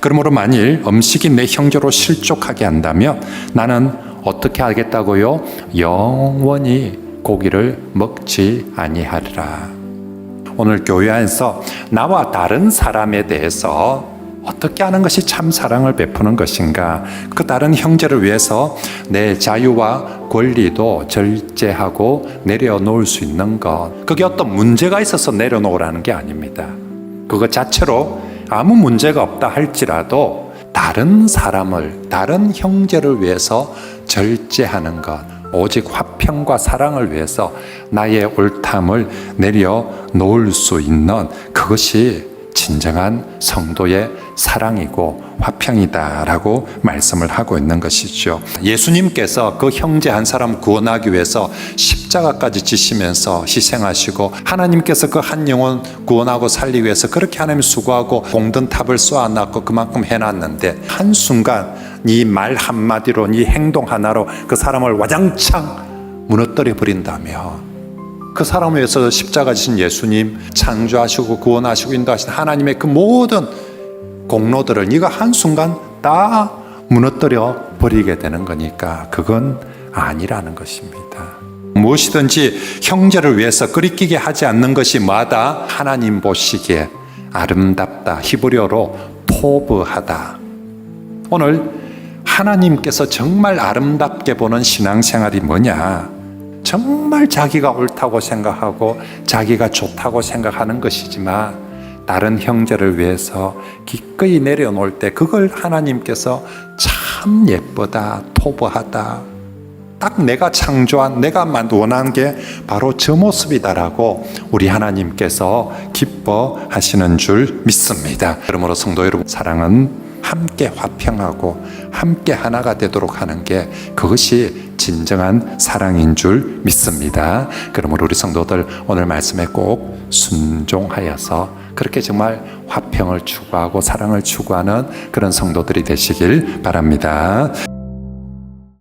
그러므로 만일 음식이 내 형제로 실족하게 한다면 나는 어떻게 하겠다고요? 영원히 고기를 먹지 아니하리라. 오늘 교회 안에서 나와 다른 사람에 대해서 어떻게 하는 것이 참 사랑을 베푸는 것인가? 그 다른 형제를 위해서 내 자유와 권리도 절제하고 내려놓을 수 있는 것. 그게 어떤 문제가 있어서 내려놓으라는 게 아닙니다. 그것 자체로 아무 문제가 없다 할지라도 다른 사람을, 다른 형제를 위해서 절제하는 것. 오직 화평과 사랑을 위해서 나의 옳담을 내려 놓을 수 있는 그것이 진정한 성도의 사랑이고 화평이다라고 말씀을 하고 있는 것이죠. 예수님께서 그 형제 한 사람 구원하기 위해서 십자가까지 지시면서 희생하시고 하나님께서 그 한 영혼 구원하고 살리기 위해서 그렇게 하나님 수고하고 공든 탑을 쏘아놨고 그만큼 해놨는데 한순간 이 말 한마디로 이 행동 하나로 그 사람을 와장창 무너뜨려 버린다며 그 사람을 위해서 십자가 지신 예수님 창조하시고 구원하시고 인도하신 하나님의 그 모든 공로들을 네가 한순간 다 무너뜨려 버리게 되는 거니까 그건 아니라는 것입니다. 무엇이든지 형제를 위해서 끓이끼게 하지 않는 것이 마다 하나님 보시기에 아름답다. 히브리어로 포브하다. 오늘 하나님께서 정말 아름답게 보는 신앙생활이 뭐냐? 정말 자기가 옳다고 생각하고 자기가 좋다고 생각하는 것이지만 다른 형제를 위해서 기꺼이 내려놓을 때 그걸 하나님께서 참 예쁘다, 토부하다. 딱 내가 창조한 내가 원하는 게 바로 저 모습이다라고 우리 하나님께서 기뻐하시는 줄 믿습니다. 그러므로 성도 여러분 사랑은 함께 화평하고 함께 하나가 되도록 하는 게 그것이 진정한 사랑인 줄 믿습니다. 그러므로 우리 성도들 오늘 말씀에 꼭 순종하여서 그렇게 정말 화평을 추구하고 사랑을 추구하는 그런 성도들이 되시길 바랍니다.